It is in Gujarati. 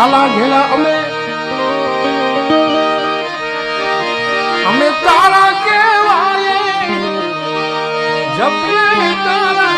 કાલા ઘેલા અમે. અમે તારા કેવાય જપીએ તારા